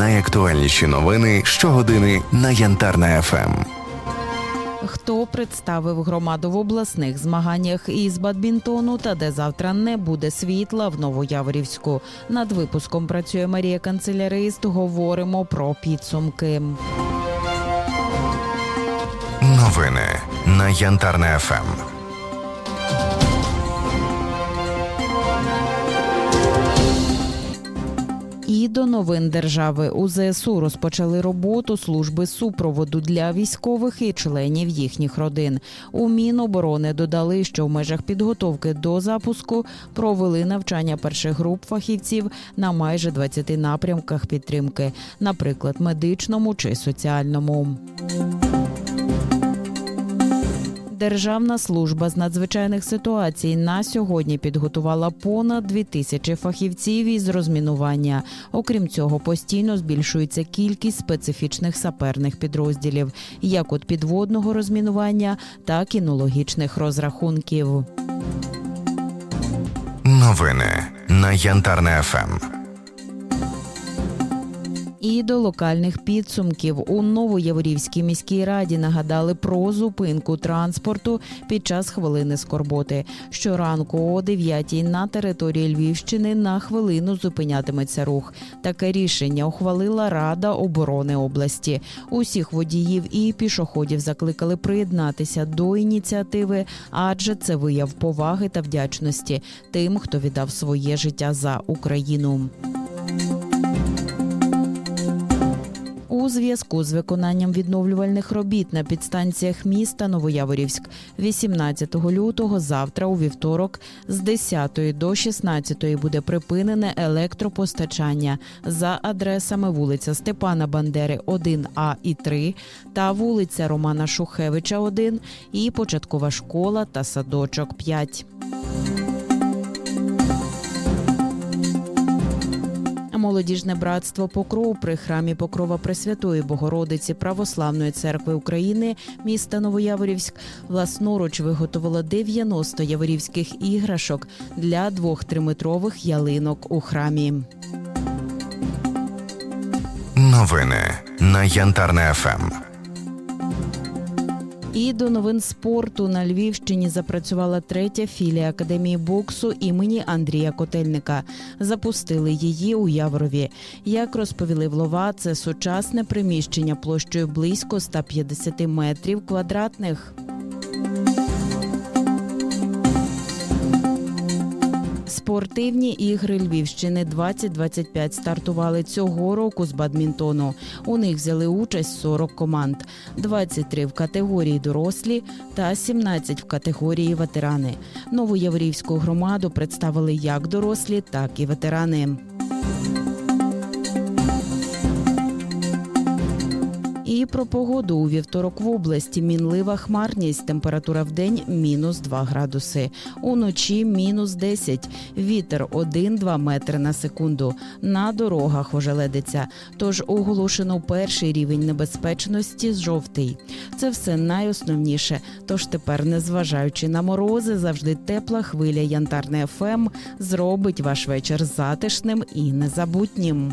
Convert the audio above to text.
Найактуальніші новини щогодини на Янтарна ФМ. Хто представив громаду в обласних змаганнях із бадмінтону та де завтра не буде світла в Новояворівську? Над випуском працює Марія Канцелярист. Говоримо про підсумки. Новини на Янтарна ФМ. І до новин держави у ЗСУ розпочали роботу служби супроводу для військових і членів їхніх родин. У Міноборони додали, що в межах підготовки до запуску провели навчання перших груп фахівців на майже 20 напрямках підтримки, наприклад, медичному чи соціальному. Державна служба з надзвичайних ситуацій на сьогодні підготувала понад дві тисячі фахівців із розмінування. Окрім цього, постійно збільшується кількість специфічних саперних підрозділів, як от підводного розмінування, так і нологічних розрахунків. Новини на Янтарна ФМ. І до локальних підсумків у Новояворівській міській раді нагадали про зупинку транспорту під час хвилини скорботи. Щоранку о 9-й на території Львівщини на хвилину зупинятиметься рух. Таке рішення ухвалила Рада оборони області. Усіх водіїв і пішоходів закликали приєднатися до ініціативи, адже це вияв поваги та вдячності тим, хто віддав своє життя за Україну. Зв'язку з виконанням відновлювальних робіт на підстанціях міста Новояворівськ 18 лютого завтра у вівторок з 10 до 16 буде припинене електропостачання за адресами вулиця Степана Бандери 1А і 3 та вулиця Романа Шухевича 1 і початкова школа та садочок 5. Молодіжне братство Покров при храмі Покрова Пресвятої Богородиці Православної церкви України міста Новояворівськ власноруч виготовило 90 яворівських іграшок для двох триметрових ялинок у храмі. Новини на Янтарне ФМ. І до новин спорту на Львівщині запрацювала третя філія академії боксу імені Андрія Котельника. Запустили її у Яврові. Як розповіли влова, це сучасне приміщення площею близько 150 метрів квадратних. Спортивні ігри Львівщини 2025 стартували цього року з бадмінтону. У них взяли участь 40 команд, 23 в категорії дорослі та 17 в категорії ветерани. Новояврівську громаду представили як дорослі, так і ветерани. І про погоду у вівторок в області мінлива хмарність. Температура в день мінус 2 градуси. Уночі мінус 10. Вітер 1-2 метри на секунду. На дорогах ожеледиться. Тож оголошено перший рівень небезпечності жовтий. Це все найосновніше. Тож тепер, незважаючи на морози, завжди тепла хвиля Янтарне ФМ зробить ваш вечір затишним і незабутнім.